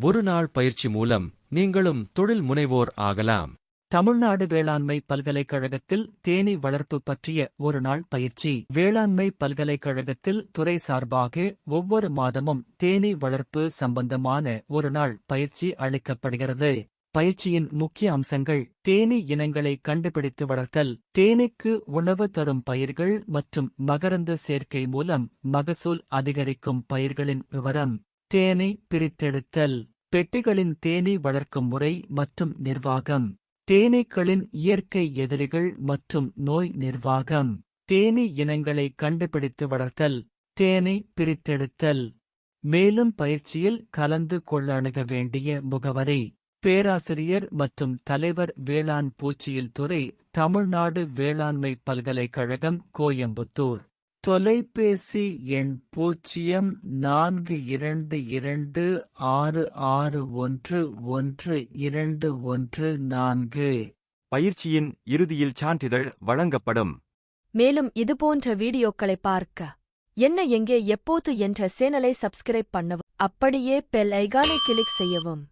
ஒரு நாள் பயிற்சி மூலம் நீங்களும் தொழில் முனைவோர் ஆகலாம். தமிழ்நாடு வேளாண்மை பல்கலைக்கழகத்தில் தேனீ வளர்ப்பு பற்றிய ஒரு நாள் பயிற்சி. வேளாண்மை பல்கலைக்கழகத்தில் துறை சார்பாக ஒவ்வொரு மாதமும் தேனீ வளர்ப்பு சம்பந்தமான ஒரு நாள் பயிற்சி அளிக்கப்படுகிறது. பயிற்சியின் முக்கிய அம்சங்கள் தேனீ இனங்களை கண்டுபிடித்து வளர்த்தல் தேனீக்கு உணவு தரும் பயிர்கள் மற்றும் மகரந்த சேர்க்கை மூலம் மகசூல் அதிகரிக்கும் பயிர்களின் விவரம் தேனை பிரித்தெடுத்தல் பெட்டிகளின் தேனீ வளர்க்கும் முறை மற்றும் நிர்வாகம் தேனீக்களின் இயற்கை எதிரிகள் மற்றும் நோய் நிர்வாகம் தேனீ இனங்களை கண்டுபிடித்து வளர்த்தல் தேனை பிரித்தெடுத்தல். மேலும் பயிற்சியில் கலந்து கொள்ள அணுக வேண்டிய முகவரி பேராசிரியர் மற்றும் தலைவர் வேளாண் பூச்சியில் துறை தமிழ்நாடு வேளாண்மை பல்கலைக்கழகம் கோயம்புத்தூர். தொலைபேசி எண் பூஜ்ஜியம் நான்கு இரண்டு இரண்டு ஆறு ஆறு ஒன்று ஒன்று இரண்டு ஒன்று நான்கு. பயிற்சியின் இறுதியில் சான்றிதழ் வழங்கப்படும். மேலும் இதுபோன்ற வீடியோக்களை பார்க்க என்ன எங்கே எப்போது என்ற சேனலை சப்ஸ்கிரைப் பண்ணவும் அப்படியே பெல் ஐகானை கிளிக் செய்யவும்.